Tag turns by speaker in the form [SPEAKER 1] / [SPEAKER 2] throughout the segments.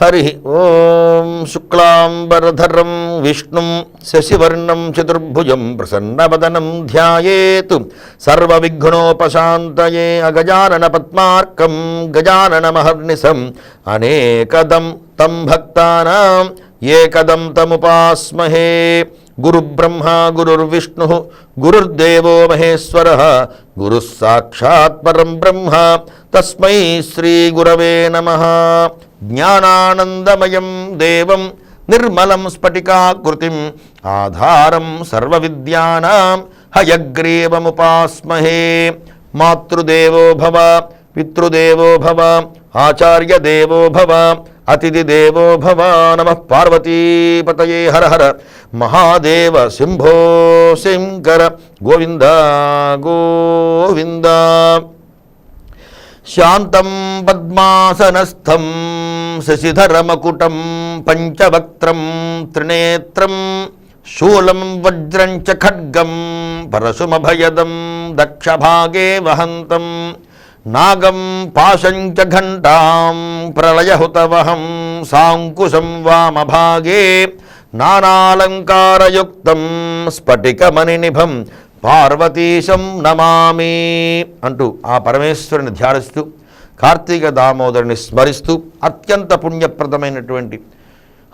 [SPEAKER 1] హరి ఓం శుక్లాంబరధరం విష్ణుం శశివర్ణం చతుర్భుజం ప్రసన్నవదనం ధ్యాయేత్. సర్వవిఘ్నోపశాంతయే అగజానన పద్మార్కం గజాననమహర్నిశం అనేకదం తం భక్తానాం ఏకదం తముపాస్మహే. గురుబ్రహ్మ గురుర్విష్ణు గురుర్దేవో మహేశ్వర. గురు సాక్షాత్ పరం బ్రహ్మ. తస్మై శ్రీ గురవే నమ. జ్ఞానానందమయం దేవం నిర్మలం స్ఫటికాకృతిం ఆధారం సర్వవిద్యానాం హయగ్రీవముపాస్మహే. మాతృదేవో భవ పితృదేవో భవ ఆచార్యదేవో భవ అతిథిదేవో భవ నమ పార్వతీపతయే హర హర. మహాదేవ శంభో శంకర గోవింద గోవింద. శాంతం పద్మాసనస్థం శశిధరమకుటం పంచవక్త్రం త్రినేత్రం శూలం వజ్రం చ ఖడ్గం పరశుమభయదం దక్షభాగే వహంతం నాగం పాశం చ ఘంటాం ప్రళయహుతవహం సాంకుశం వామభాగే నానాలంకారయుక్తం స్ఫటికమణినిభం పార్వతీశం నమామి అంటూ ఆ పరమేశ్వరుని ధ్యానిస్తూ కార్తీక దామోదరుని స్మరిస్తూ అత్యంత పుణ్యప్రదమైనటువంటి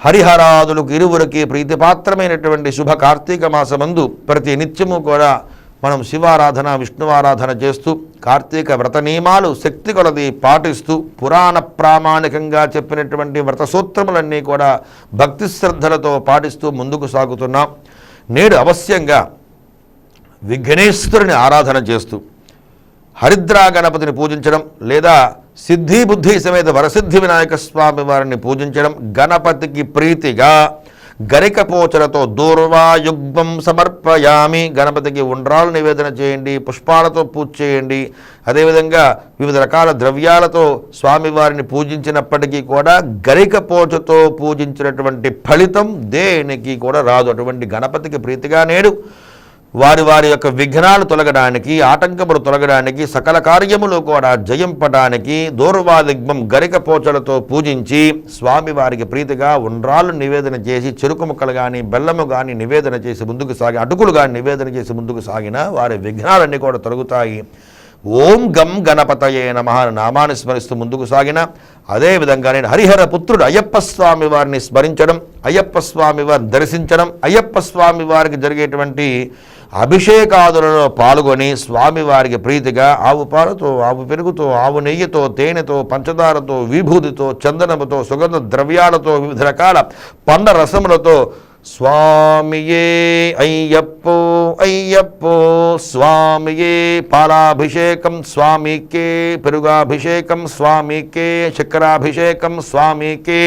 [SPEAKER 1] హరిహరాదులకు ఇరువురికి ప్రీతిపాత్రమైనటువంటి శుభ కార్తీక మాసమందు ప్రతి నిత్యము కూడా మనం శివారాధన విష్ణువారాధన చేస్తూ కార్తీక వ్రత నియమాలు శక్తి కొలది పాటిస్తూ పురాణ ప్రామాణికంగా చెప్పినటువంటి వ్రత సూత్రములన్నీ కూడా భక్తి శ్రద్ధలతో పాటిస్తూ ముందుకు సాగుతున్నాం. నేడు అవశ్యంగా విఘ్నేశ్వరుని ఆరాధన చేస్తూ హరిద్రా గణపతిని పూజించడం లేదా సిద్ధి బుద్ధి సమేత వరసిద్ధి వినాయక స్వామి వారిని పూజించడం గణపతికి ప్రీతిగా గరికపోచలతో దూర్వాయుగ్మం సమర్పయామి. గణపతికి ఉండ్రాలు నివేదన చేయండి పుష్పాలతో పూజ చేయండి. అదేవిధంగా వివిధ రకాల ద్రవ్యాలతో స్వామివారిని పూజించినప్పటికీ కూడా గరికపోచతో పూజించినటువంటి ఫలితం దేనికి కూడా రాదు. అటువంటి గణపతికి ప్రీతిగా నేడు వారి వారి యొక్క విఘ్నాలు తొలగడానికి ఆటంకములు తొలగడానికి సకల కార్యములు కూడా జయింపడానికి దూర్వాదిగ్మం గరిక పోచలతో పూజించి స్వామి వారికి ప్రీతిగా ఉండ్రాలు నివేదన చేసి చెరుకు ముక్కలు కానీ బెల్లము కానీ నివేదన చేసి ముందుకు సాగి అటుకులు కానీ నివేదన చేసి ముందుకు సాగిన వారి విఘ్నాలన్నీ కూడా తొలగుతాయి. ఓం గం గణపతయే నమ నామాన్ని స్మరిస్తూ ముందుకు సాగిన అదేవిధంగా నేను హరిహర పుత్రుడు అయ్యప్ప స్వామి వారిని స్మరించడం అయ్యప్ప స్వామి వారిని దర్శించడం అయ్యప్ప స్వామి వారికి జరిగేటువంటి అభిషేకాదులలో పాల్గొని స్వామివారికి ప్రీతిగా ఆవు పాలతో ఆవు పెరుగుతో ఆవు నెయ్యితో తేనెతో పంచదారతో విభూతితో చందనముతో సుగంధ ద్రవ్యాలతో వివిధ రకాల పండ రసములతో స్వామియే అయ్యప్పో అయ్యప్పో స్వామియే పాలాభిషేకం స్వామికే పెరుగాభిషేకం స్వామికే చక్రాభిషేకం స్వామికే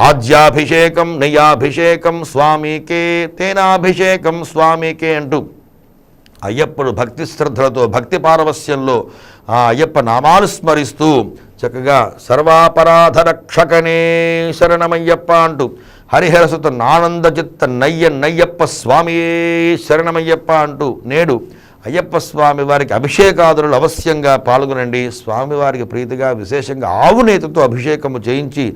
[SPEAKER 1] ఆజ్యాభిషేకం నెయ్యాభిషేకం స్వామికే తేనాభిషేకం స్వామికే అంటూ అయ్యప్పుడు భక్తి శ్రద్ధలతో భక్తి పారవస్యంలో ఆ అయ్యప్ప నామాలు స్మరిస్తూ చక్కగా సర్వాపరాధ రక్షకనే శరణమయ్యప్ప అంటూ హరిహరసుత నానంద చిత్త నయ్య నయ్యప్ప స్వామియే శరణమయ్యప్ప అంటూ నేడు అయ్యప్ప స్వామి వారికి అభిషేకాదులు అవశ్యంగా పాల్గొనండి. స్వామివారికి ప్రీతిగా విశేషంగా ఆవు నేతితో అభిషేకము చేయించి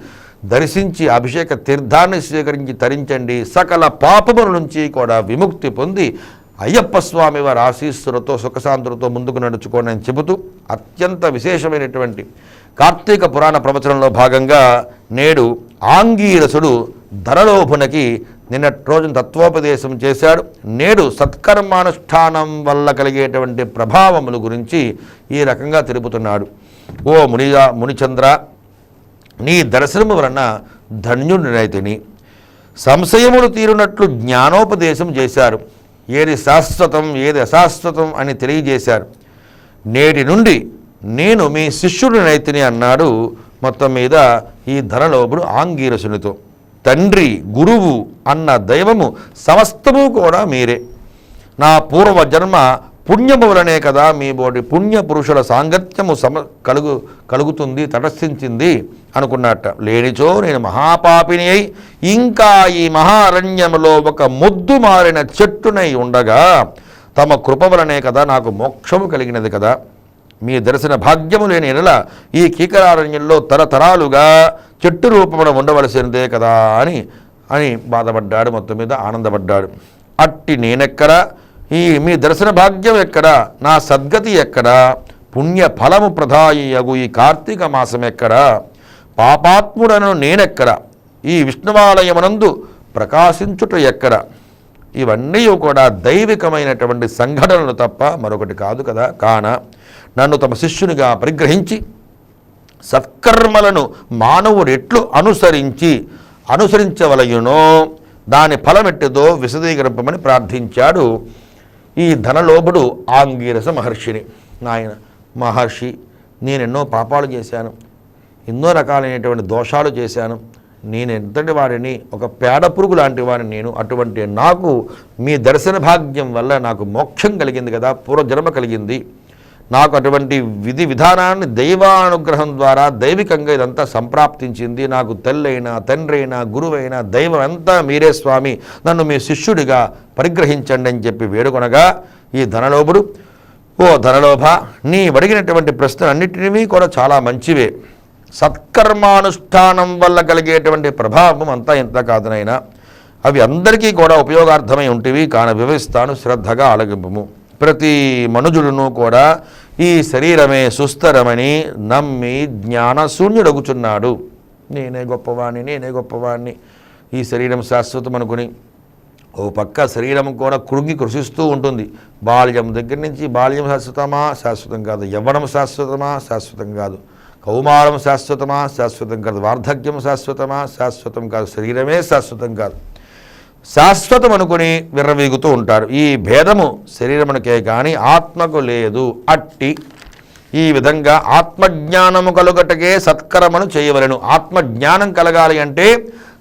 [SPEAKER 1] దర్శించి అభిషేక తీర్థాన్ని స్వీకరించి తరించండి. సకల పాపముల నుంచి కూడా విముక్తి పొంది అయ్యప్ప స్వామి వారి ఆశీస్సులతో సుఖశాంతులతో ముందుకు నడుచుకోండి అని చెబుతూ అత్యంత విశేషమైనటువంటి కార్తీక పురాణ ప్రవచనంలో భాగంగా నేడు ఆంగీరసుడు ధనలోభునకి నిన్నటి రోజున తత్వోపదేశం చేశాడు. నేడు సత్కర్మానుష్ఠానం వల్ల కలిగేటువంటి ప్రభావముల గురించి ఈ రకంగా తెలుపుతున్నాడు ఓ మునిగా మునిచంద్ర నీ దర్శనము వలన ధన్యుడినైతిని సంశయములు తీరునట్లు జ్ఞానోపదేశం చేశారు. ఏది శాశ్వతం ఏది అశాశ్వతం అని తెలియజేశారు. నేటి నుండి నేను మీ శిష్యుడినైతిని అన్నాడు. మొత్తం మీద ఈ ధనలోభుడు ఆంగీరసునితో తండ్రి గురువు అన్న దైవము సమస్తము కూడా మీరే. నా పూర్వ జన్మ పుణ్యము వలనే కదా మీ బోటి పుణ్య పురుషుల సాంగత్యము సమ కలుగు కలుగుతుంది తటస్థించింది అనుకున్నట్ట. లేనిచో నేను మహాపాపిని అయి ఇంకా ఈ మహారణ్యములో ఒక ముద్దు మారిన చెట్టునై ఉండగా తమ కృప వలనే కదా నాకు మోక్షము కలిగినది కదా. మీ దర్శన భాగ్యము లేని ఎడల ఈ కీకరారణ్యంలో తరతరాలుగా చెట్టు రూపమున ఉండవలసినదే కదా అని అని బాధపడ్డాడు మొత్తం మీద ఆనందపడ్డాడు. అట్టి నేనెక్కడా? ఈ మీ దర్శన భాగ్యం ఎక్కడా? నా సద్గతి ఎక్కడా? పుణ్య ఫలము ప్రధాయగు ఈ కార్తీక మాసం ఎక్కడా? పాపాత్ముడను నేనెక్కడా? ఈ విష్ణువాలయమునందు ప్రకాశించుట ఎక్కడ? ఇవన్నీ కూడా దైవికమైనటువంటి సంఘటనలు తప్ప మరొకటి కాదు కదా. కాన నన్ను తమ శిష్యునిగా పరిగ్రహించి సత్కర్మలను మానవుడు ఎట్లు అనుసరించి అనుసరించవలయునో. దాని ఫలమెట్టిదో విశదీకరింపమని ప్రార్థించాడు ఈ ధనలోభుడు ఆంగీరస మహర్షిని. నాయన మహర్షి నేనెన్నో పాపాలు చేశాను. ఎన్నో రకాలైనటువంటి దోషాలు చేశాను. నేను ఎంతటి వారిని ఒక పేడ పురుగు లాంటి వారిని నేను అటువంటి నాకు మీ దర్శన భాగ్యం వల్ల నాకు మోక్షం కలిగింది కదా పూర్వజన్మ కలిగింది. నాకు అటువంటి విధి విధానాన్ని దైవానుగ్రహం ద్వారా దైవికంగా ఇదంతా సంప్రాప్తించింది. నాకు తల్లైనా తండ్రైనా గురువైనా దైవం అంతా మీరే స్వామి. నన్ను మీ శిష్యుడిగా పరిగ్రహించండి అని చెప్పి వేడుకొనగా ఈ ధనలోభుడు ఓ ధనలోభ నీ అడిగినటువంటి ప్రశ్నలన్నిటినీ కూడా చాలా మంచివే. సత్కర్మానుష్ఠానం వల్ల కలిగేటువంటి ప్రభావం అంతా ఎంత కాదునైనా అవి అందరికీ కూడా ఉపయోగార్థమై ఉంటివి. కాన వివరిస్తాను. శ్రద్ధగా ఆలగింపము ప్రతి మనుజుడును కూడా ఈ శరీరమే సుస్థరమని నమ్మి జ్ఞానశూన్యుడగుచున్నాడు నేనే గొప్పవాణ్ణి నేనే గొప్పవాణ్ణి. ఈ శరీరం శాశ్వతం అనుకుని ఓ పక్క శరీరం కూడా కృంగి కృషిస్తూ ఉంటుంది. బాల్యం దగ్గర నుంచి బాల్యం శాశ్వతమా? శాశ్వతం కాదు. యవ్వనం శాశ్వతమా? శాశ్వతం కాదు. కౌమారం శాశ్వతమా? శాశ్వతం కాదు. వార్ధక్యం శాశ్వతమా? శాశ్వతం కాదు. శరీరమే శాశ్వతం కాదు. శాశ్వతం అనుకుని విర్రవీగుతూ ఉంటారు. ఈ భేదము శరీరమునకే కానీ ఆత్మకు లేదు. అట్టి ఈ విధంగా ఆత్మజ్ఞానము కలుగటకే సత్కర్మను చేయవలను. ఆత్మజ్ఞానం కలగాలి అంటే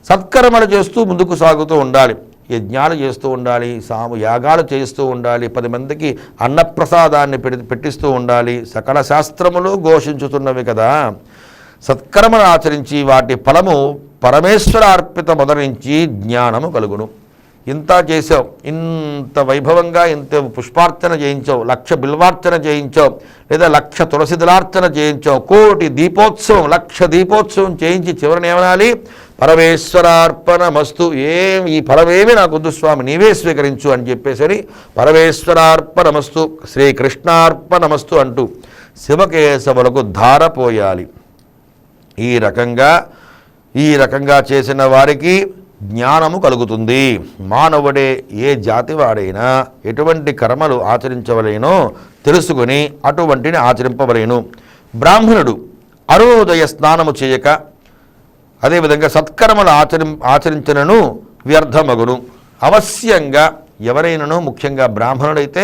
[SPEAKER 1] సత్కర్మలు చేస్తూ ముందుకు సాగుతూ ఉండాలి. యజ్ఞాలు చేస్తూ ఉండాలి సాము యాగాలు చేస్తూ ఉండాలి పది మందికి అన్నప్రసాదాన్ని పెట్టి పెట్టిస్తూ ఉండాలి. సకల శాస్త్రములు ఘోషించుతున్నవి కదా. సత్కర్మను ఆచరించి వాటి ఫలము పరమేశ్వర అర్పిత మొదరించి జ్ఞానము కలుగును. ఇంత చేసావు ఇంత వైభవంగా ఇంత పుష్పార్చన చేయించావు లక్ష బిల్వార్చన చేయించావు లేదా లక్ష తులసిదలార్చన చేయించావు కోటి దీపోత్సవం లక్ష దీపోత్సవం చేయించి చివరిని ఏమనాలి? పరమేశ్వరార్పణమస్తు. ఏం ఈ ఫలమేమి నాకు వద్దు స్వామి నీవే స్వీకరించు అని చెప్పేసరి పరమేశ్వరార్పణమస్తు శ్రీకృష్ణార్పణమస్తు అంటూ శివకేశవులకు ధారపోయాలి. ఈ రకంగా ఈ రకంగా చేసిన వారికి జ్ఞానము కలుగుతుంది. మానవుడే ఏ జాతి వాడైనా ఎటువంటి కర్మలు ఆచరించవలేనో తెలుసుకుని అటువంటిని ఆచరింపవలేను. బ్రాహ్మణుడు అరుణోదయ స్నానము చేయక అదేవిధంగా సత్కర్మలు ఆచరి ఆచరించినను వ్యర్థమగును. అవశ్యంగా ఎవరైనాను ముఖ్యంగా బ్రాహ్మణుడైతే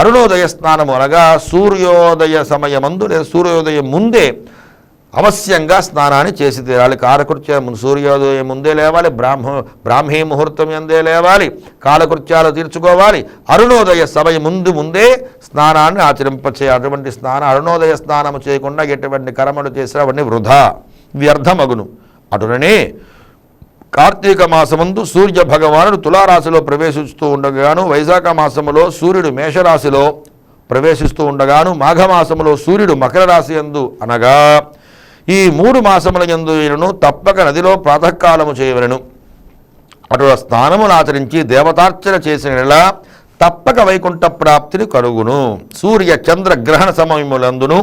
[SPEAKER 1] అరుణోదయ స్నానము అనగా సూర్యోదయ సమయమందు లేదా సూర్యోదయం ముందే అవశ్యంగా స్నానాన్ని చేసి తీరాలి. కాలకృత్యం సూర్యోదయం ముందే లేవాలి. బ్రాహ్మ బ్రాహ్మీ ముహూర్తం ఎందే లేవాలి. కాలకృత్యాలు తీర్చుకోవాలి. అరుణోదయ సమయ ముందు ముందే స్నానాన్ని ఆచరింపచే అటువంటి స్నానం అరుణోదయ స్నానము చేయకుండా ఎటువంటి కర్మలు చేసినా అవన్నీ వృధా వ్యర్థమగును. అటుననే కార్తీక మాసమందు సూర్య భగవానుడు తులారాశిలో ప్రవేశిస్తూ ఉండగాను వైశాఖ మాసములో సూర్యుడు మేషరాశిలో ప్రవేశిస్తూ ఉండగాను మాఘమాసములో సూర్యుడు మకర రాశి యందు అనగా ఈ మూడు మాసముల యందు ఈయనను తప్పక నదిలో ప్రాతకాలము చేయవలను. అటు స్నానమును ఆచరించి దేవతార్చన చేసిన తప్పక వైకుంఠ ప్రాప్తిని కలుగును. సూర్య చంద్ర గ్రహణ సమయములందును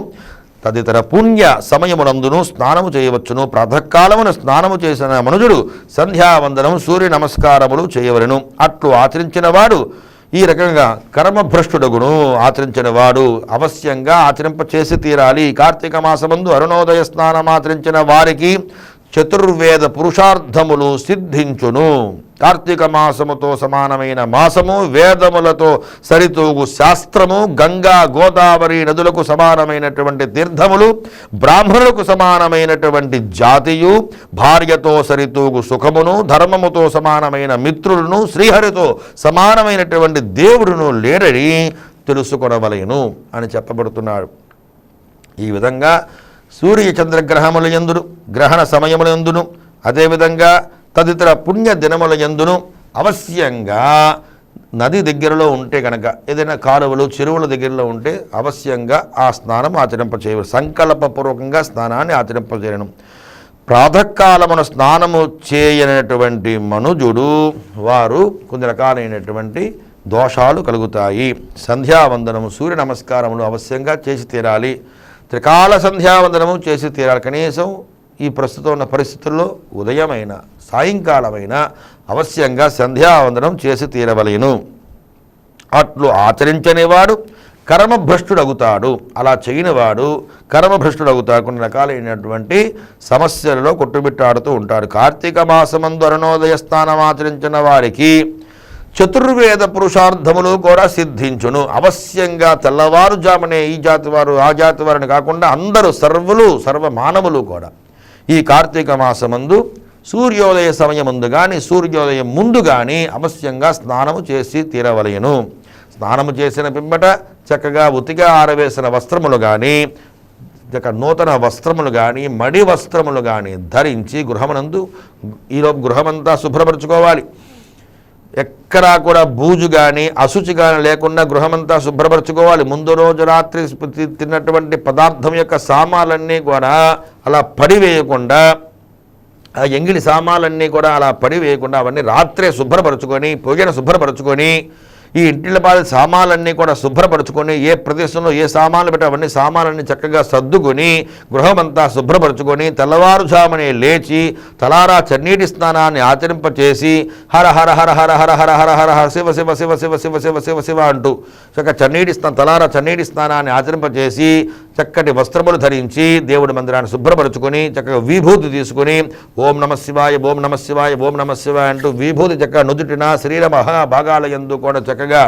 [SPEAKER 1] తదితర పుణ్య సమయమునందును స్నానము చేయవచ్చును. ప్రాతకాలమున స్నానము చేసిన మనుజుడు సంధ్యావందనం సూర్య నమస్కారములు చేయవలను. అట్లు ఆచరించిన వాడు ఈ రకంగా కర్మభ్రష్టుడగును ఆచరించిన వాడు అవశ్యంగా ఆచరింప చేసి తీరాలి కార్తీక మాసమందు అరుణోదయ స్నానం ఆచరించిన వారికి చతుర్వేద పురుషార్థములు సిద్ధించును. కార్తీక మాసముతో సమానమైన మాసము వేదములతో సరితూగు శాస్త్రము గంగా గోదావరి నదులకు సమానమైనటువంటి తీర్థములు బ్రాహ్మణులకు సమానమైనటువంటి జాతియు భార్యతో సరితూగు సుఖమును ధర్మముతో సమానమైన మిత్రులను శ్రీహరితో సమానమైనటువంటి దేవుడును లేడని తెలుసుకొనవలేను అని చెప్పబడుతున్నాడు. ఈ విధంగా సూర్య చంద్రగ్రహముల ఎందును గ్రహణ సమయముల ఎందును అదేవిధంగా తదితర పుణ్య దినముల ఎందును అవశ్యంగా నది దగ్గరలో ఉంటే కనుక ఏదైనా కాలువలు చెరువుల దగ్గరలో ఉంటే అవశ్యంగా ఆ స్నానం ఆచరింప సంకల్పపూర్వకంగా స్నానాన్ని ఆచరింపజేయడం ప్రాతకాలమున స్నానము చేయనటువంటి మనుజుడు వారు కొన్ని రకాలైనటువంటి దోషాలు కలుగుతాయి. సంధ్యావందనము సూర్య నమస్కారములు అవశ్యంగా చేసి తీరాలి. త్రికాల సంధ్యావందనము చేసి తీరాలి. కనీసం ఈ ప్రస్తుతం ఉన్న పరిస్థితుల్లో ఉదయమైన సాయంకాలమైన అవశ్యంగా సంధ్యావందనం చేసి తీరవలేను. అట్లు ఆచరించనివాడు కర్మభ్రష్టుడగుతాడు. అలా చేయనివాడు కర్మభ్రష్టుడగుతాడు కొన్ని రకాలైనటువంటి సమస్యలలో కొట్టుబిట్టాడుతూ ఉంటాడు. కార్తీక మాసమందు అరుణోదయ స్థానం ఆచరించిన వారికి చతుర్వేద పురుషార్థములు కూడా సిద్ధించును. అవశ్యంగా తెల్లవారుజామునే ఈ జాతి వారు ఆ జాతి వారిని కాకుండా అందరూ సర్వులు సర్వ మానవులు కూడా ఈ కార్తీక మాసమందు సూర్యోదయ సమయముందు కానీ సూర్యోదయం ముందు కానీ అవశ్యంగా స్నానము చేసి తీరవలయను స్నానము చేసిన పిమ్మట చక్కగా ఉతిగా ఆరవేసిన వస్త్రములు కానీ ఇక నూతన వస్త్రములు కానీ మడి వస్త్రములు కానీ ధరించి గృహమునందు ఈలోపు గృహమంతా శుభ్రపరచుకోవాలి. ఎక్కడా కూడా బూజు కానీ అశుచి కానీ లేకుండా గృహమంతా శుభ్రపరచుకోవాలి. ముందు రోజు రాత్రి తిన్నటువంటి పదార్థం యొక్క సామాన్లన్నీ కూడా అలా పడివేయకుండా ఆ ఎంగిలి సామాన్లన్నీ కూడా అలా పడివేయకుండా అవన్నీ రాత్రే శుభ్రపరచుకొని పొగిన శుభ్రపరచుకొని ఈ ఇంటిల బాధ సామాన్లన్నీ కూడా శుభ్రపరచుకొని ఏ ప్రదేశంలో ఏ సామాన్లు పెట్టి అవన్నీ సామాన్లన్నీ చక్కగా సర్దుకొని గృహమంతా శుభ్రపరచుకొని తెల్లవారుజామునే లేచి తలారా చన్నీటి స్నానాన్ని ఆచరింపచేసి హర హర హర హర హర హర హర హర హర శివ శివ శివ శివ శివ శివ శివ శివ అంటూ చక్క చన్నీటి స్నా తలారా చన్నీటి స్నానాన్ని ఆచరింపచేసి చక్కటి వస్త్రములు ధరించి దేవుడి మందిరాన్ని శుభ్రపరచుకొని చక్కగా విభూతి తీసుకుని ఓం నమ శివాయ ఓం నమ శివాయ ఓం నమ శివాయ అంటూ విభూతి చక్కగా నుదుటిన శరీర మహాభాగాల ఎందు కూడా చక్కగా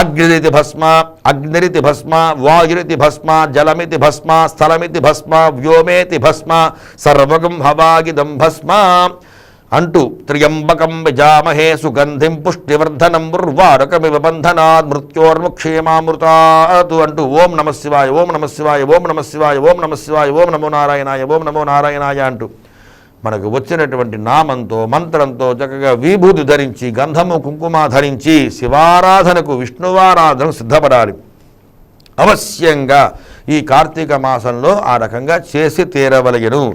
[SPEAKER 1] అగ్నిరితి భస్మ అగ్నిరితి భస్మ వాయురితి భస్మ జలమితి భస్మ స్థలమితి భస్మ వ్యోమేతి భస్మ సర్వగం హవాగిదం భస్మ. అంటూ త్రియంబకం విజామహే సుగంధిం పుష్టివర్ధనం ఉర్వారకమివ బంధనాత్ మృత్యోర్ముక్షేమామృతాతు అంటూ ఓం నమ శివాయ ఓం నమ శివాయ ఓం నమ శివాయ ఓం నమ శివాయ ఓం నమో నారాయణాయ ఓం నమో నారాయణాయ అంటూ మనకు వచ్చినటువంటి నామంతో మంత్రంతో చక్కగా విభూతి ధరించి గంధము కుంకుమ ధరించి శివారాధనకు విష్ణువారాధన సిద్ధపడాలి. అవశ్యంగా ఈ కార్తీక మాసంలో ఆ రకంగా చేసి తీరవలగను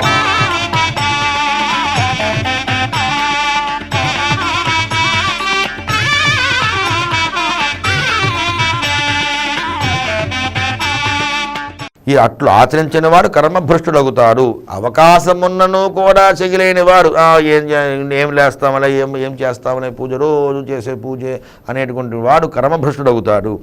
[SPEAKER 1] ఈ అట్లు ఆచరించిన వాడు కర్మభ్రష్టులగుతారు అవకాశం ఉన్నను కూడా చెగిలేని వారు ఏం ఏం లేస్తామలే ఏం ఏం చేస్తామలే పూజ రోజు చేసే పూజే అనేటువంటి వాడు కర్మభ్రష్టుడవుతాడు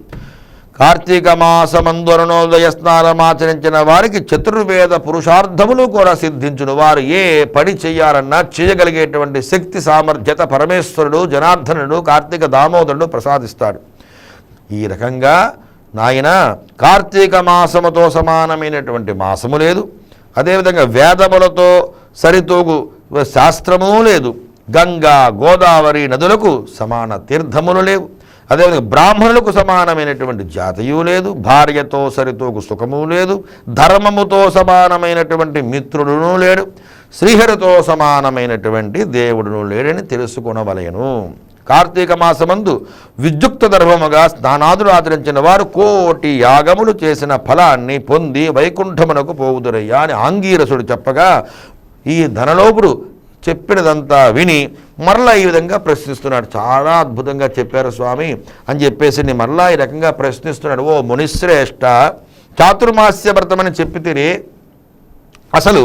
[SPEAKER 1] కార్తీక మాసమందురణోదయ స్నానం ఆచరించిన వారికి చతుర్వేద పురుషార్థములు కూడా సిద్ధించును. వారు ఏ పని చేయాలన్నా చేయగలిగేటువంటి శక్తి సామర్థ్యత పరమేశ్వరుడు జనార్దనుడు కార్తీక దామోదరుడు ప్రసాదిస్తాడు. ఈ రకంగా నాయన కార్తీక మాసముతో సమానమైనటువంటి మాసము లేదు. అదేవిధంగా వేదములతో సరితూగు శాస్త్రము లేదు. గంగా గోదావరి నదులకు సమాన తీర్థములు లేవు. అదేవిధంగా బ్రాహ్మణులకు సమానమైనటువంటి జాతీయు లేదు. భార్యతో సరితూగు సుఖము లేదు. ధర్మముతో సమానమైనటువంటి మిత్రుడును లేడు. శ్రీహరితో సమానమైనటువంటి దేవుడును లేడని తెలుసుకునవలేను. కార్తీక మాసమందు విద్యుక్త ధర్మముగా స్నానాదులు ఆచరించిన వారు కోటి యాగములు చేసిన ఫలాన్ని పొంది వైకుంఠమునకు పోవుదురయ్యా అని ఆంగీరసుడు చెప్పగా ఈ ధనలోపుడు చెప్పినదంతా విని మరలా ఈ విధంగా ప్రశ్నిస్తున్నాడు. చాలా అద్భుతంగా చెప్పారు స్వామి అని చెప్పేసి మరలా ఈ రకంగా ప్రశ్నిస్తున్నాడు. ఓ మునిశ్రేష్ట చాతుర్మాస్య వ్రతమని చెప్పి తిరి అసలు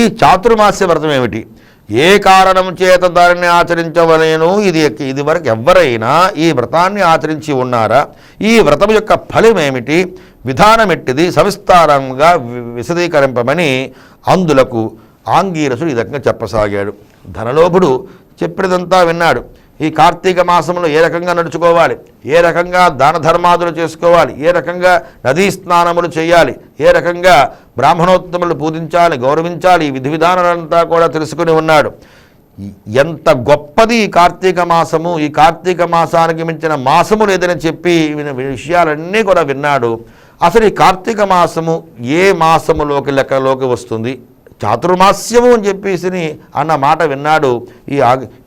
[SPEAKER 1] ఈ చాతుర్మాస్య వ్రతం ఏమిటి? ఏ కారణం చేత దానిని ఆచరించవలేను? ఇది ఇది వరకు ఎవరైనా ఈ వ్రతాన్ని ఆచరించి ఉన్నారా? ఈ వ్రతం యొక్క ఫలం ఏమిటి విధానం ఎట్టిది సవిస్తారంగా వి- విశదీకరింపమని అందులకు ఆంగీరసుడు ఈ రకంగా చెప్పసాగాడు. ధనలోభుడు చెప్పినదంతా విన్నాడు. ఈ కార్తీక మాసంలో ఏ రకంగా నడుచుకోవాలి? ఏ రకంగా దాన ధర్మాదులు చేసుకోవాలి? ఏ రకంగా నదీ స్నానములు చేయాలి? ఏ రకంగా బ్రాహ్మణోత్తములు పూజించాలి గౌరవించాలి? ఈ విధి విధానాలంతా కూడా తెలుసుకుని ఉన్నాడు. ఎంత గొప్పది ఈ కార్తీక మాసము? ఈ కార్తీక మాసానికి మించిన మాసము లేదని చెప్పి విషయాలన్నీ కూడా విన్నాడు. అసలు ఈ కార్తీక మాసము ఏ మాసములోకి లెక్కలోకి వస్తుంది? చాతుర్మాస్యము అని చెప్పేసి అన్న మాట విన్నాడు ఈ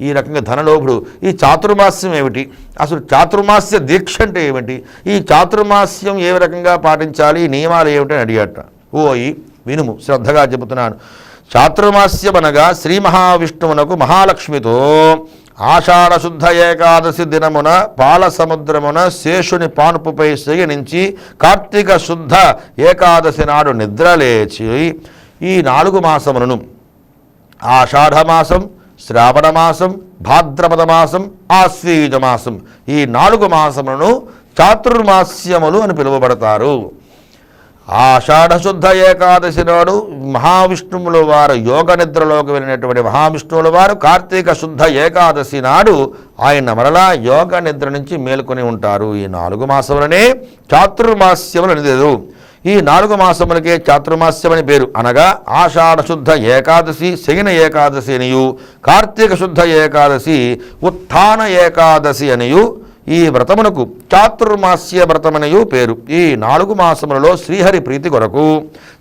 [SPEAKER 1] ఈ రకంగా ధనలోభుడు. ఈ చాతుర్మాస్యం ఏమిటి? అసలు చాతుర్మాస్య దీక్ష అంటే ఏమిటి? ఈ చాతుర్మాస్యం ఏ రకంగా పాటించాలి? ఈ నియమాలు ఏమిటి అని అడిగాట. ఓయి వినుము శ్రద్ధగా చెబుతున్నాను. చాతుర్మాస్యం అనగా శ్రీ మహావిష్ణువునకు మహాలక్ష్మితో ఆషాఢశుద్ధ ఏకాదశి దినమున పాల సముద్రమున శేషుని పానుపుపై శయనించి కార్తీక శుద్ధ ఏకాదశి నాడు నిద్రలేచి ఈ నాలుగు మాసములను ఆషాఢమాసం శ్రావణ మాసం భాద్రపద మాసం ఆశ్వీజ మాసం ఈ నాలుగు మాసములను చాతుర్మాస్యములు అని పిలువబడతారు. ఆషాఢశుద్ధ ఏకాదశి నాడు మహావిష్ణువుల వారు యోగ నిద్రలోకి వెళ్ళినటువంటి మహావిష్ణువుల వారు కార్తీక శుద్ధ ఏకాదశి నాడు ఆయన మరలా యోగ నిద్ర నుంచి మేల్కొని ఉంటారు. ఈ నాలుగు మాసములనే చాతుర్మాస్యములు అనేది ఈ నాలుగు మాసములకే చాతుర్మాస్యమని పేరు. అనగా ఆషాఢ శుద్ధ ఏకాదశి శయన ఏకాదశి అనియు కార్తీక శుద్ధ ఏకాదశి ఉత్థాన ఏకాదశి అనియు ఈ వ్రతమునకు చాతుర్మాస్య వ్రతమనయు పేరు. ఈ నాలుగు మాసములలో శ్రీహరి ప్రీతి కొరకు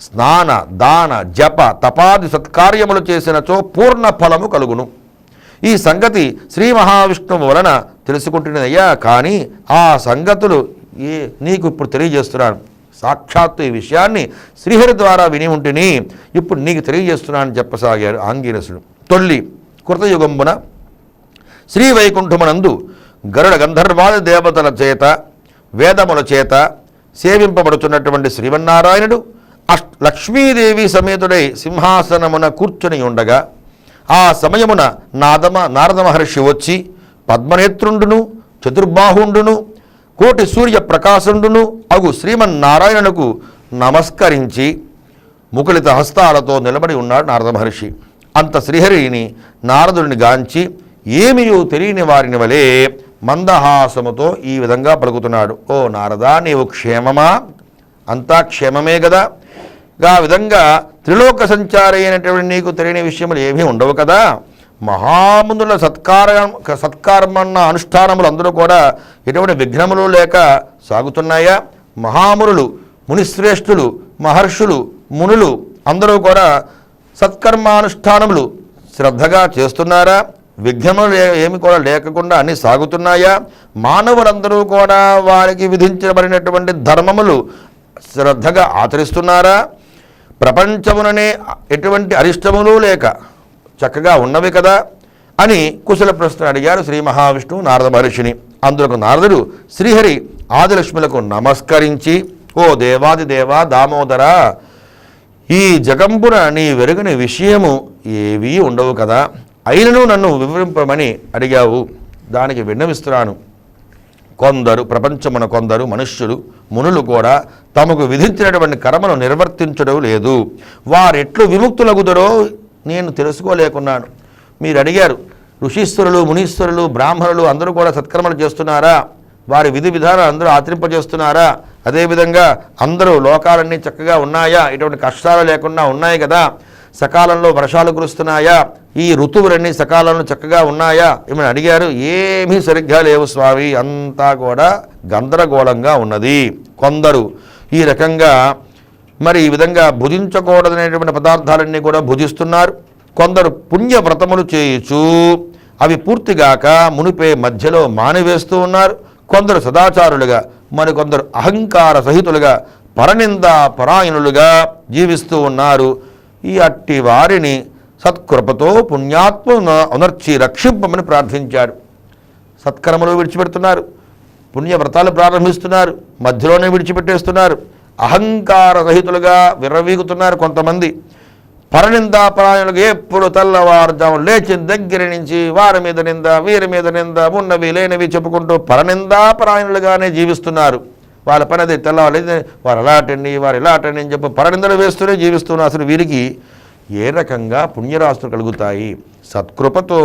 [SPEAKER 1] స్నాన దాన జప తపాది సత్కార్యములు చేసినచో పూర్ణ ఫలము కలుగును. ఈ సంగతి శ్రీ మహావిష్ణువు వలన తెలుసుకుంటున్నదయ్యా. కానీ ఆ సంగతులు ఏ నీకు ఇప్పుడు తెలియజేస్తున్నాను. సాక్షాత్తు ఈ విషయాన్ని శ్రీహరి ద్వారా విని ఉంటిని ఇప్పుడు నీకు తెలియజేస్తున్నానని చెప్పసాగాడు ఆంగీరసుడు తొల్లి కృతయుగంబున శ్రీ వైకుంఠమునందు గరుడ గంధర్వాది దేవతల చేత వేదముల చేత సేవింపబడుతున్నటువంటి శ్రీమన్నారాయణుడు అష్ లక్ష్మీదేవి సమేతుడై సింహాసనమున కూర్చుని ఉండగా ఆ సమయమున నాదమ నారద మహర్షి వచ్చి పద్మనేత్రుండును చతుర్బాహుండును కోటి సూర్య ప్రకాశుండును అగు శ్రీమన్నారాయణకు నమస్కరించి ముకులిత హస్తాలతో నిలబడి ఉన్నాడు నారద మహర్షి. అంత శ్రీహరిని నారదుడిని గాంచి ఏమియో తెలియని వారిని వలె మందహాసముతో ఈ విధంగా పలుకుతున్నాడు. ఓ నారదా నీవు క్షేమమా? అంతా క్షేమమే కదా ఆ విధంగా త్రిలోక సంచారైనటువంటి అయినటువంటి నీకు తెలియని విషయములు ఏమీ ఉండవు కదా? మహామునుల సత్కార సత్కర్మన్న అనుష్ఠానములు అందరూ కూడా ఎటువంటి విఘ్నములు లేక సాగుతున్నాయా? మహామునులు మునిశ్రేష్ఠులు మహర్షులు మునులు అందరూ కూడా సత్కర్మానుష్ఠానములు శ్రద్ధగా చేస్తున్నారా? విఘ్నములు ఏమి కూడా లేకుండా అన్నీ సాగుతున్నాయా? మానవులందరూ కూడా వారికి విధించబడినటువంటి ధర్మములు శ్రద్ధగా ఆచరిస్తున్నారా? ప్రపంచముననే ఎటువంటి అరిష్టములు లేక చక్కగా ఉన్నవి కదా అని కుశల ప్రశ్న అడిగారు శ్రీ మహావిష్ణువు నారద మహర్షిని. అందులకు నారదుడు శ్రీహరి ఆదిలక్ష్ములకు నమస్కరించి ఓ దేవాది దేవా దామోదర ఈ జగంబున నీ వెరుగని విషయము ఏవీ ఉండవు కదా. అయినను నన్ను వివరింపమని అడిగావు. దానికి విన్నవిస్తున్నాను. కొందరు ప్రపంచమున కొందరు మనుష్యులు మునులు కూడా తమకు విధించినటువంటి కర్మను నిర్వర్తించడం లేదు. వారెట్లు విముక్తులగుదరో నేను తెలుసుకోలేకున్నాను. మీరు అడిగారు ఋషీశ్వరులు మునీశ్వరులు బ్రాహ్మణులు అందరూ కూడా సత్కర్మలు చేస్తున్నారా? వారి విధి విధానాలు అందరూ ఆచరింపజేస్తున్నారా? అదేవిధంగా అందరూ లోకాలన్నీ చక్కగా ఉన్నాయా? ఇటువంటి కష్టాలు లేకుండా ఉన్నాయి కదా? సకాలంలో వర్షాలు కురుస్తున్నాయా? ఈ ఋతువులన్నీ సకాలంలో చక్కగా ఉన్నాయా? ఏమని అడిగారు? ఏమీ సరిగ్గా లేవు స్వామి అంతా కూడా గందరగోళంగా ఉన్నది. కొందరు ఈ రకంగా మరి ఈ విధంగా భుజించకూడదనేటువంటి పదార్థాలన్నీ కూడా భుజిస్తున్నారు. కొందరు పుణ్యవ్రతములు చేయుచు అవి పూర్తిగాక మునిపే మధ్యలో మానివేస్తూ ఉన్నారు. కొందరు సదాచారులుగా మరికొందరు అహంకార సహితులుగా పరనిందా పరాయణులుగా జీవిస్తూ ఉన్నారు. ఈ అట్టి వారిని సత్కృపతో పుణ్యాత్మ ఉనర్చి రక్షింపమని ప్రార్థించాడు. సత్కర్మలు విడిచిపెడుతున్నారు. పుణ్యవ్రతాలు ప్రారంభిస్తున్నారు. మధ్యలోనే విడిచిపెట్టేస్తున్నారు. అహంకార రహితులుగా విర్రవీగుతున్నారు కొంతమంది. పరనిందాపరాయణులకు ఎప్పుడు తెల్లవారుజాము లేచిన దగ్గర నుంచి వారి మీద నింద వీరి మీద నింద ఉన్నవి లేనివి చెప్పుకుంటూ పరనిందాపరాయణులుగానే జీవిస్తున్నారు. వాళ్ళ పని అది తెల్లవాళ్ళు వారు ఎలాటండి వారు ఎలాటండి అని చెప్పి పరనిందలు వేస్తూనే జీవిస్తున్నారు. అసలు వీరికి ఏ రకంగా పుణ్యరాశులు కలుగుతాయి? సత్కృపతో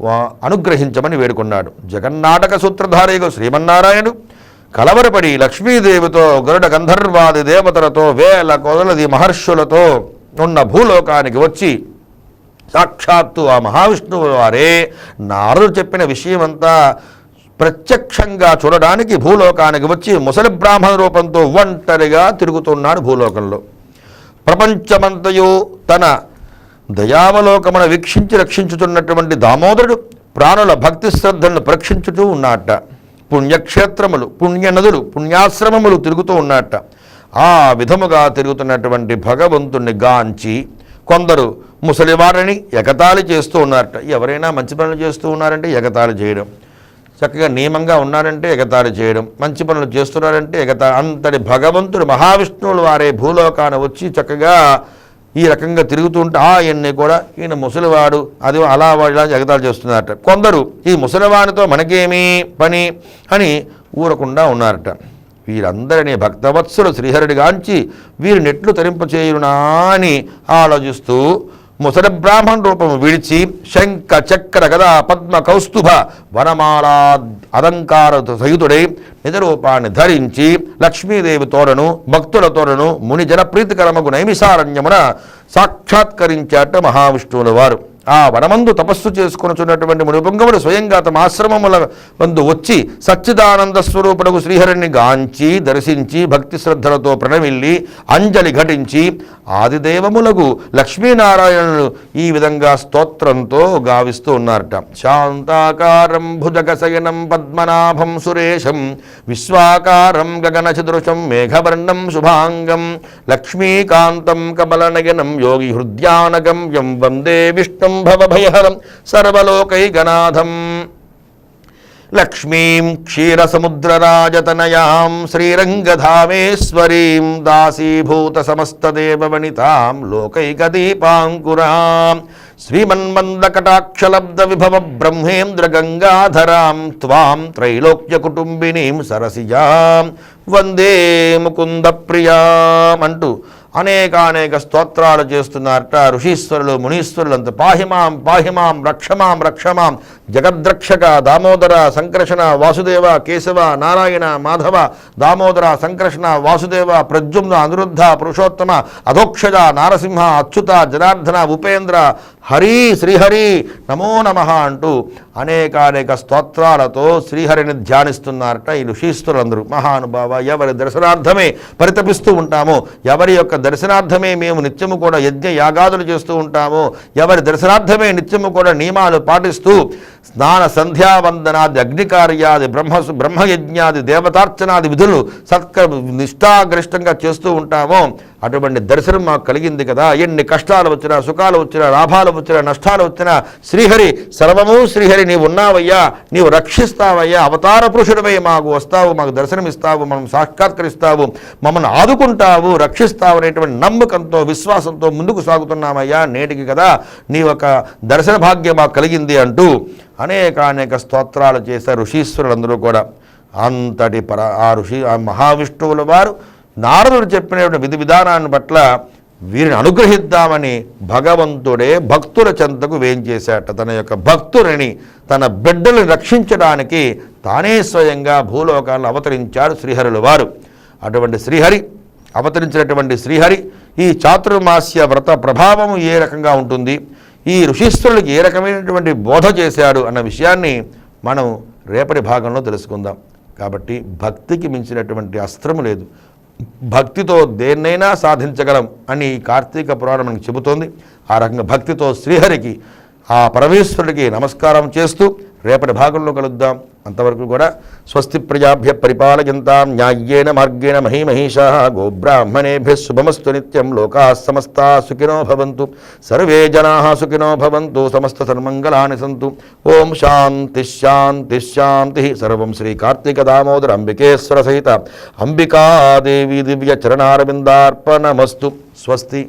[SPEAKER 1] వా- అనుగ్రహించమని వేడుకున్నాడు. జగన్నాటక సూత్రధారయుగు శ్రీమన్నారాయణుడు కలవరపడి లక్ష్మీదేవితో గరుడ గంధర్వాది దేవతలతో వేల కొదలది మహర్షులతో ఉన్న భూలోకానికి వచ్చి సాక్షాత్తు ఆ మహావిష్ణువు వారే నారదు చెప్పిన విషయమంతా ప్రత్యక్షంగా చూడడానికి భూలోకానికి వచ్చి ముసలి బ్రాహ్మణ రూపంతో ఒంటరిగా తిరుగుతున్నాడు భూలోకంలో. ప్రపంచమంతయు తన దయావలోకమున వీక్షించి రక్షించుతున్నటువంటి దామోదరుడు ప్రాణుల భక్తి శ్రద్ధలను పరీక్షించుతూ ఉన్నట్ట పుణ్యక్షేత్రములు పుణ్యనదులు పుణ్యాశ్రమములు తిరుగుతూ ఉన్నట్ట ఆ విధముగా తిరుగుతున్నటువంటి భగవంతుణ్ణి గాంచి కొందరు ముసలివారిని ఎగతాళి చేస్తూ ఉన్నారట. ఎవరైనా మంచి పనులు చేస్తూ ఉన్నారంటే ఎగతాళి చేయడం. చక్కగా నియమంగా ఉన్నారంటే ఎగతాళి చేయడం. మంచి పనులు చేస్తున్నారంటే ఎగతా అంతటి భగవంతుడు మహావిష్ణువులు వారే భూలోకాన వచ్చి చక్కగా ఈ రకంగా తిరుగుతుంటే ఆ ఎన్ని కూడా ఈయన ముసలివాడు. అది అలా వాడిలా ఇలా చేస్తున్నారట. కొందరు ఈ ముసలివాడితో మనకేమీ పని? అని ఊరకుండా ఉన్నారట. వీరందరినీ భక్తవత్సలు శ్రీహరుడిగాంచి వీరి నెట్లు తరింపచేయునా? అని ఆలోచిస్తూ ముసలి బ్రాహ్మణ రూపము విడిచి శంఖ చక్ర గదా పద్మ కౌస్తుభ వనమాలా అలంకార సహితుడై నిజ రూపాన్ని ధరించి లక్ష్మీదేవి తోడను భక్తుల తోడను ముని జనప్రీతికరమగు నైమిసారణ్యమున సాక్షాత్కరించాట మహావిష్ణువుల వారు. ఆ వనమందు తపస్సు చేసుకొనుచున్నటువంటి మునిపుంగముడు స్వయంగా తమ ఆశ్రమముల వందు వచ్చి సచ్చిదానంద స్వరూపుడకు శ్రీహరిని గాంచి దర్శించి భక్తి శ్రద్ధలతో ప్రణమిల్లి అంజలి ఘటించి ఆదిదేవములకు లక్ష్మీనారాయణులు ఈ విధంగా స్తోత్రంతో గావిస్తూ ఉన్నారట. శాంతాకారం భుజగశయనం పద్మనాభం సురేశం విశ్వాకారం గగనచదృశం మేఘవర్ణం శుభాంగం లక్ష్మీకాంతం కమలనయనం యోగి హృద్యానగమ్యం వందే విష్ణుం భవభయహరం సర్వలోకైకనాథం. లక్ష్మీం క్షీరసముద్రరాజతనయాం శ్రీరంగధామేశ్వరీం దాసీభూత లోకైకదీపాంకురాం. శ్రీమన్మందకటాక్షలబ్ద విభవ బ్రహ్మేంద్ర త్వాం త్రైలోక్య కుటుంబినీం సరసిజాం వందే ముకుంద ప్రియాం అంటూ అనేకానేక స్తోత్రాలు చేస్తున్నారట. ఋషీశ్వరులు మునీశ్వరులంత పాహిమాం పాహిమాం రక్షమాం రక్షమాం. జగద్రక్షక దామోదర సంకర్షణ వాసుదేవ కేశవ నారాయణ మాధవ దామోదర సంకర్షణ వాసుదేవ ప్రద్యుమ్న అనిరుద్ధ పురుషోత్తమ అధోక్షజ నారసింహ అచ్యుత జనార్దన ఉపేంద్ర హరి శ్రీహరి నమో నమ అంటూ అనేకానేక స్తోత్రాలతో శ్రీహరిని ధ్యానిస్తున్నారట ఈ ఋషీశ్వరులందరూ. మహానుభావ ఎవరి దర్శనార్థమే పరితపిస్తూ ఉంటామో ఎవరి యొక్క దర్శనార్థమే మేము నిత్యము కూడా యజ్ఞ యాగాదులు చేస్తూ ఉంటాము. ఎవరి దర్శనార్థమే నిత్యము కూడా నియమాలు పాటిస్తూ స్నాన సంధ్యావందనాది అగ్నికార్యాది బ్రహ్మ బ్రహ్మయజ్ఞాది దేవతార్చనాది విధులు సత్క నిష్ఠాగరిష్టంగా చేస్తూ ఉంటాము. అటువంటి దర్శనం మాకు కలిగింది కదా. ఎన్ని కష్టాలు వచ్చినా సుఖాలు వచ్చినా లాభాలు వచ్చినా నష్టాలు వచ్చినా శ్రీహరి సర్వము శ్రీహరి నీవు ఉన్నావయ్యా నీవు రక్షిస్తావయ్యా అవతార పురుషుడమై మాకు వస్తావు మాకు దర్శనమిస్తావు మనం సాక్షాత్కరిస్తావు మమ్మల్ని ఆదుకుంటావు రక్షిస్తావు అనేటువంటి నమ్మకంతో విశ్వాసంతో ముందుకు సాగుతున్నామయ్యా నేటికి కదా. నీ ఒక దర్శన భాగ్యం మాకు కలిగింది అంటూ అనేక అనేక స్తోత్రాలు చేశారు ఋషీశ్వరులందరూ కూడా. అంతటి పర ఆ ఋషి ఆ మహావిష్ణువుల వారు నారదుడు చెప్పినటువంటి విధి విధానాన్ని పట్ల వీరిని అనుగ్రహిద్దామని భగవంతుడే భక్తుల చెంతకు వేయించేశాట తన యొక్క భక్తులని తన బిడ్డలను రక్షించడానికి తానే స్వయంగా భూలోకాలను అవతరించారు శ్రీహరుల వారు. అటువంటి శ్రీహరి అవతరించినటువంటి శ్రీహరి ఈ చాతుర్మాస్య వ్రత ప్రభావము ఏ రకంగా ఉంటుంది? ఈ ఋషీశ్వరులకు ఏ రకమైనటువంటి బోధ చేశాడు? అన్న విషయాన్ని మనం రేపటి భాగంలో తెలుసుకుందాం. కాబట్టి భక్తికి మించినటువంటి అస్త్రము లేదు. భక్తితో దేన్నైనా సాధించగలం అని ఈ కార్తీక పురాణం మనకి చెబుతోంది. ఆ రకంగా భక్తితో శ్రీహరికి ఆ పరమేశ్వరుడికి నమస్కారం చేస్తూ రేపటి భాగంలో కలుద్దాం. అంతవరకు కూడా స్వస్తి ప్రజాభ్య పరిపాలయంతాం న్యాయ్యేన మార్గేణ మహీమహీషా గోబ్రాహ్మణేభ్య శుభమస్తు నిత్యం లోకా సమస్తా సుఖినో భవంతు సర్వే జనా సుఖినో భవంతు సమస్త సన్మంగళాని సంతు. ఓం శాంతి శాంతి శాంతి. సర్వం శ్రీ కార్తీక దామోదర అంబికేశ్వర సహిత అంబికాదేవి దివ్య చరణారవిందార్పణమస్తు. స్వస్తి.